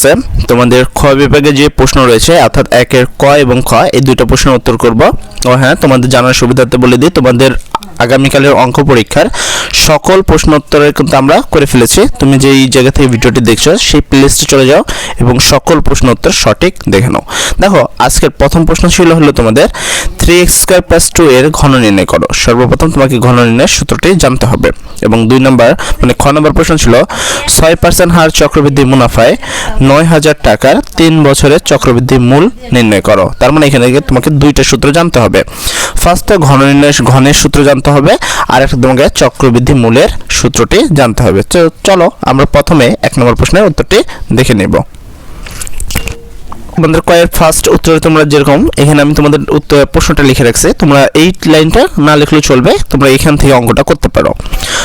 আছে। তোমাদের খ বিভাগে যে প্রশ্ন রয়েছে, অর্থাৎ একের ক এবং খ, এই দুইটা প্রশ্নের উত্তর করব। ও হ্যাঁ তোমাদের জানার সুবিধার্থে বলে দিই, তোমাদের আগামীকালের অঙ্ক পরীক্ষার সকল প্রশ্ন উত্তরের কিন্তু আমরা করে ফেলেছি। তুমি যেই জায়গা থেকে ভিডিওটি দেখছ, সেই প্লেলিস্টে চলে যাও এবং সকল প্রশ্ন উত্তর সঠিক দেখে নাও। দেখো, আজকের প্রথম প্রশ্ন ছিল হলো তোমাদের three X square plus two এর ঘন নির্ণয় করো। সর্বপ্রথম তোমাকে ঘন নির্ণয়ের সূত্রটি জানতে হবে। এবং দুই নম্বর মানে খ নম্বর প্রশ্ন ছিল, ছয় পার্সেন্ট হার চক্রবৃদ্ধি মুনাফায় নয় হাজার টাকার তিন বছরের চক্রবৃদ্ধি মূল নির্ণয় করো। তার মানে এখানে তোমাকে দুইটা সূত্র জানতে হবে। ফার্স্টে ঘন নির্ণয়, ঘনের সূত্র জানতে হবে, আর একটা তোমাকে চক্রবৃদ্ধি মূলের সূত্রটি জানতে হবে। চলো আমরা প্রথমে এক নম্বর প্রশ্নের উত্তরটি দেখে নেব। তোমাদের কয়ের ফার্স্ট উত্তরে তোমরা যেরকম, এখানে আমি তোমাদের উত্তর প্রশ্নটা লিখে রাখছি। তোমরা এই লাইনটা না লিখলেও চলবে, তোমরা এখান থেকে অঙ্কটা করতে পারো।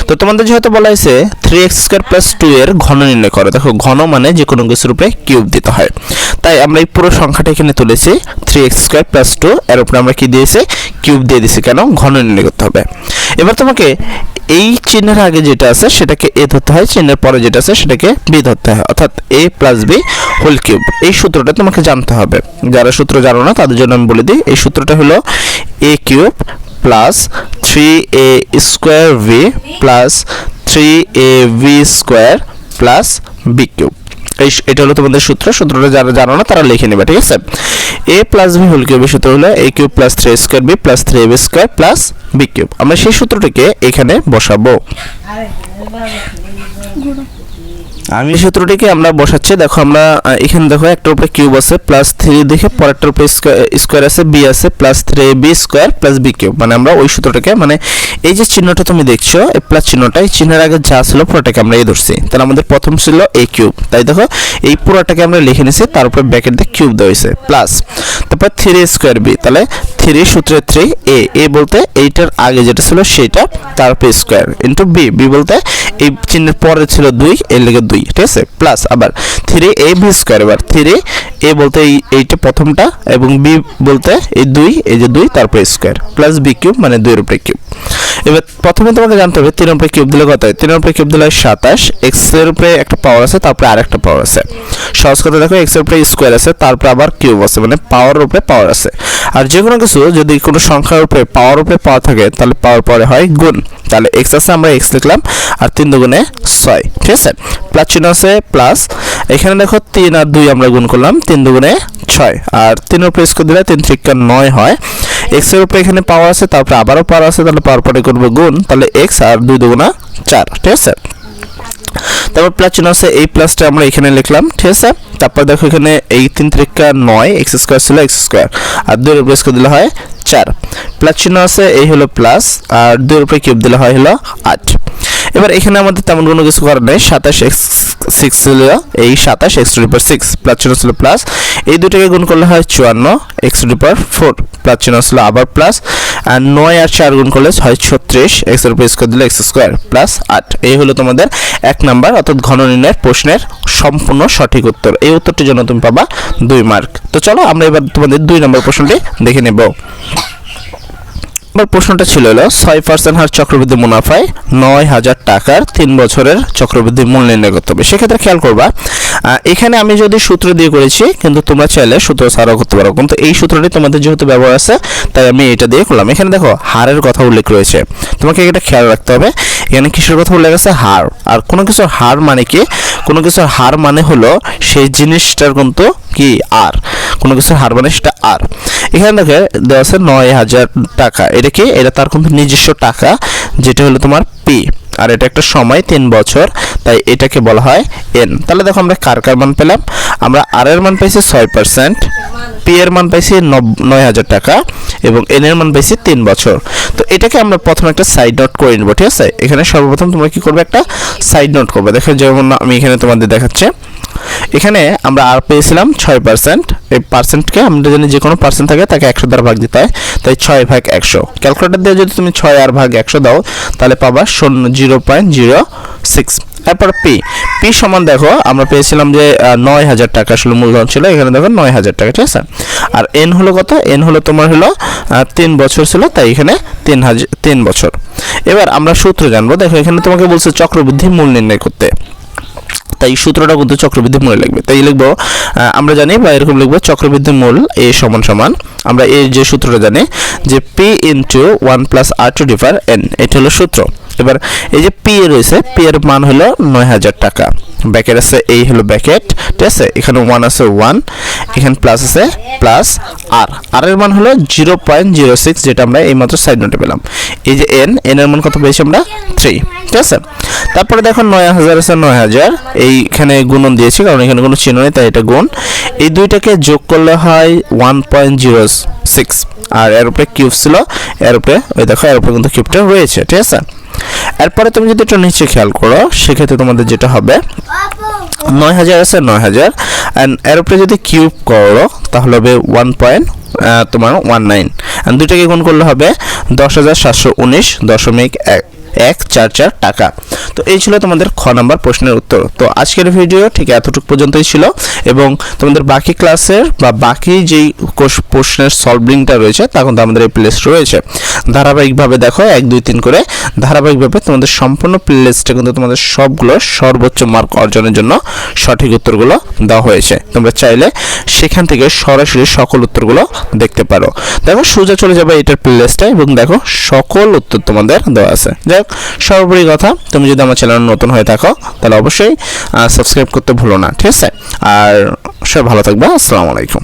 তো তোমাদের যেহেতু বলা হয়েছে three X square plus two এর ঘন নির্ণয় করো। দেখো, ঘন মানে যে কোনো কিছুর উপরে কিউব দিতে হয়। তাই আমরা এই পুরো সংখ্যাটা এখানে তুলেছি three X square plus two এর উপরে আমরা কি দিয়েছি? কিউব দিয়ে দিয়েছি কেন? ঘন নির্ণয় করতে হবে। এবার তোমাকে এই চিহ্নের আগে যেটা আছে সেটাকে এ ধরতে হয়, চিহ্নের পরে যেটা আছে সেটাকে বি ধরতে হয়। অর্থাৎ A plus B whole cube. এই সূত্রটা তোমাকে জানতে হবে। যারা সূত্র জানো না, তাদের জন্য আমি বলে দিই, এই সূত্রটা হলো A cube plus three A square B plus three A B square plus B cube. এই এটা হলো তোমাদের সূত্র। সূত্রটা যারা জানো না, তারা লিখে নেবে, ঠিক আছে? এ প্লাস বি হোল কিউবের সূত্র হলো A cube plus three square B plus three B square plus B cube আমরা সেই সূত্রটিকে এখানে বসাবো। আমি সূত্রটিকে আমরা বসাচ্ছি, দেখো আমরা এখানে দেখো একটার উপরে কিউব আছে প্লাস থ্রি দেখে পরেরটার উপরে স্কোয়ার আছে বি আছে plus three B square plus B cube মানে আমরা ওই সূত্রটাকে মানে এই যে চিহ্নটা তুমি দেখছ, এই প্লাস চিহ্নটা এই চিহ্নের আগে যা ছিল পুরোটাকে আমরা এই ধরছি। তাহলে আমাদের প্রথম ছিল এ কিউব তাই দেখো, এই পুরোটাকে আমরা লিখে নিছি, তার উপরে ব্র্যাকেট দিয়ে কিউব দেওয়া হয়েছে প্লাস তারপর থ্রি স্কোয়ার বি তাহলে থ্রি সূত্রে থ্রি এ এ বলতে এইটার আগে যেটা ছিল সেটা তারপর স্কোয়ার ইন্টু বি বি বলতে এই চিহ্নের পরে ছিল দুই, এর লেগে দুই, ঠিক আছে? প্লাস আবার থ্রি এ বি স্কোয়ার এবার থ্রি এ বলতে এই, এইটা প্রথমটা এবং বি বলতে এই দুই, এই যে দুই, তারপর স্কোয়ার প্লাস বি কিউব মানে দুইয়ের উপরে কিউব এবার প্রথমে তোমাকে জানতে হবে তিনের উপরে কিউব দিলে কত হয়? তিনের উপরে কিউব দিলে হয় সাতাশ এক্সের উপরে একটা পাওয়ার আছে, তারপরে আরেকটা পাওয়ার আছে। সহজ কথা দেখো এক্সের উপরে স্কোয়ার আছে, তারপরে আবার কিউব আছে মানে পাওয়ার উপরে পাওয়ার আছে। আর যে কোনো কিছু যদি কোনো সংখ্যার উপরে পাওয়ার উপরে পাওয়ার থাকে, তাহলে পাওয়ার পরে হয় গুণ। তাহলে এক্স আছে, আমরা এক্স লিখলাম, আর তিন দুগুণে ছয়, ঠিক আছে? প্লাস চিহ্ন আছে প্লাস এখানে দেখো তিন আর দুই আমরা গুণ করলাম, তিন দুগুণে ছয়। আর তিনের উপরে স্কোয়ার দিলে তিন ত্রিকা নয় হয়। এক্সের উপরে এখানে পাওয়ার আছে, তারপরে আবারও পাওয়ার আছে, তাহলে পাওয়ার পরে করব গুণ, তাহলে এক্স আর দুই দুগুণা চার, ঠিক আছে? তারপর প্লাস চিহ্ন আছে, এই প্লাসটা আমরা এখানে লিখলাম, ঠিক আছে? তারপর দেখো এখানে এই তিন ত্রিকা নয় এক্স স্কোয়ার ছিল এক্স স্কোয়ার আর দুই উপরে স্কোয়ার দিলে হয় চার। প্লাস চিহ্ন আছে, এই হলো প্লাস আর দুই উপরে কিউব দিলে হয় হলো আট। এবার এখানে আমাদের তেমন কোনো কিছু করার নেই, সাতাশ এক্স সিক্স ছিল এই সাতাশ, এক্স টু সিক্স প্লাস চিহ্ন ছিল প্লাস। এই দুটোকে গুণ করলে হয় চুয়ান্ন, X two per four plus চিহ্ন ছিল আবার প্লাস। আর নয় আর চার গুণ করলে হয় ছত্রিশ, এক্সের উপর স্কোয়ার দিলে এক্স স্কোয়ার, প্লাস আট। এই হলো তোমাদের এক নাম্বার, অর্থাৎ ঘন নির্ণয়ের প্রশ্নের সম্পূর্ণ সঠিক উত্তর। এই উত্তরটির জন্য তুমি পাবা দুই মার্ক। তো চলো আমরা এবার তোমাদের দুই নম্বর প্রশ্নটি দেখে নেব। এবার প্রশ্নটা ছিল হলো, ছয় পার্সেন্ট হার চক্রবৃদ্ধি মুনাফায় নয় হাজার টাকার তিন বছরের চক্রবৃদ্ধি মূল্য নির্ণয় করতে হবে। সেক্ষেত্রে খেয়াল করবা এখানে আমি যদি সূত্র দিয়ে করেছি, কিন্তু তোমরা চাইলে সূত্র ছাড়াও করতে পারো। কিন্তু এই সূত্রটি তোমাদের যেহেতু ব্যবহার আছে, তাই আমি এটা দিয়ে করলাম। এখানে দেখো, হারের কথা উল্লেখ রয়েছে। তোমাকে এটা খেয়াল রাখতে হবে। এখানে কিসের কথা উল্লেখ আছে? হার। আর কোনো কিছুর হার মানে কি? কোনো কিছুর হার মানে হলো সেই জিনিসটার কিন্তু কি? আর। কোনো কিছুর হার মানে সেটা আর। এখানে দেখে, দেওয়া আছে নয় হাজার টাকা। এটা কি? এটা তার কিন্তু নিজস্ব টাকা, যেটা হলো তোমার পি। আর এটা একটা সময়, তিন বছর। তাই এটাকে বলা হয় এন তাহলে দেখো আমরা কার কার মান পেলাম? আমরা আর এর মান পাইছি ছয় পার্সেন্ট পি এর মান পাইছি নয় হাজার টাকা এবং এন এর মান পাইছি তিন বছর। তো এটাকে আমরা প্রথমে একটা সাইড নোট করে নেব, ঠিক আছে? এখানে সর্বপ্রথম তোমরা কি করবে? একটা সাইড নোট করবে। দেখো যেমন আমি এখানে তোমাদের দেখাচ্ছি। এখানে আমরা আর পেয়েছিলাম ছয় পার্সেন্ট এই পার্সেন্টকে আমরা জানি যে কোনো পার্সেন্ট থাকে তাকে একশো দ্বারা ভাগ দিতে হয়। তাই ছয় ভাগ একশো। ক্যালকুলেটর দিয়ে যদি তুমি ছয় আর ভাগ একশো দাও, তাহলে পাবা শূন্য জিরো পয়েন্ট জিরো সিক্স। তারপর পি পি সমান দেখো, আমরা পেয়েছিলাম যে নয় হাজার টাকা আসলে মূলধন ছিল, এখানে দেখো নয় হাজার টাকা, ঠিক আছে? আর এন হলো কত? এন হলো তোমার হলো তিন বছর ছিল, তাই এখানে তিন হাজার তিন বছর। এবার আমরা সূত্র জানব। দেখো, এখানে তোমাকে বলছে চক্রবৃদ্ধি মূল নির্ণয় করতে। তাই সূত্রটা কিন্তু চক্রবৃদ্ধি মূলে লাগবে। তাই লিখব আমরা জানি বা এরকম লিখব, চক্রবৃদ্ধি মূল এ সমান সমান। আমরা এই যে সূত্রটা জানি যে P into one plus R to divide N এটা হলো সূত্র। এবার এই যে পি এ রয়েছে পি এর মান হলো নয় হাজার টাকা। ব্যাকেট আছে এই হলো ব্যাকেট, ঠিক আছে? এখানে ওয়ান আছে ওয়ান এখানে প্লাস আছে প্লাস আর আর এর মান হলো জিরো পয়েন্ট জিরো সিক্স যেটা আমরা এইমাত্র সাইড নোটে পেলাম। এই যে এন এন এর মান কত পেয়েছি আমরা? থ্রি ঠিক আছে? তারপরে দেখো নয় হাজার আছে নয় হাজার। এইখানে গুণন দিয়েছি, কারণ এখানে কোনো চিহ্ন নেই, তাই এটা গুণ। এই দুইটাকে যোগ করলে হয় ওয়ান পয়েন্ট জিরো সিক্স আর এর উপরে কিউব ছিল এর উপরে ওই দেখো এর উপরে কিন্তু কিউবটা রয়েছে, ঠিক আছে? এরপরে তুমি যদি একটু নিচে খেয়াল করো, সেক্ষেত্রে তোমাদের যেটা হবে, নয় হাজার আছে নয় হাজার। অ্যান্ড এর উপরে যদি কিউব করো, তাহলে হবে ওয়ান পয়েন্ট তোমার ওয়ান নাইন দুটাকে গুণ করলে হবে দশ হাজার সাতশো উনিশ দশমিক এক। এক চার চার টাকা। তো এই ছিল তোমাদের খ নাম্বার প্রশ্নের উত্তর। তো আজকের ভিডিও ঠিক এতটুকু পর্যন্তই ছিল এবং তোমাদের বাকি ক্লাসের বা বাকি যেই প্রশ্নের সলভিংটা রয়েছে তা কিন্তু আমাদের এই প্লেস রয়েছে। ধারাবাহিকভাবে দেখো এক, দুই, তিন করে ধারাবাহিকভাবে তোমাদের সম্পূর্ণ প্লেলিস্টে কিন্তু তোমাদের সবগুলো সর্বোচ্চ মার্ক অর্জনের জন্য সঠিক উত্তরগুলো দেওয়া হয়েছে। তোমরা চাইলে সেখান থেকে সরাসরি সকল উত্তরগুলো দেখতে পারো। দেখো সোজা চলে যাবে এটার প্লেলিস্টে এবং দেখো সকল উত্তর তোমাদের দেওয়া আছে। যাই হোক সর্বোপরি কথা, তুমি যদি আমার চ্যানেল নতুন হয়ে থাকো, তাহলে অবশ্যই সাবস্ক্রাইব করতে ভুলো না, ঠিক আছে? আর সবাই ভালো থাকবে, আসসালামু আলাইকুম।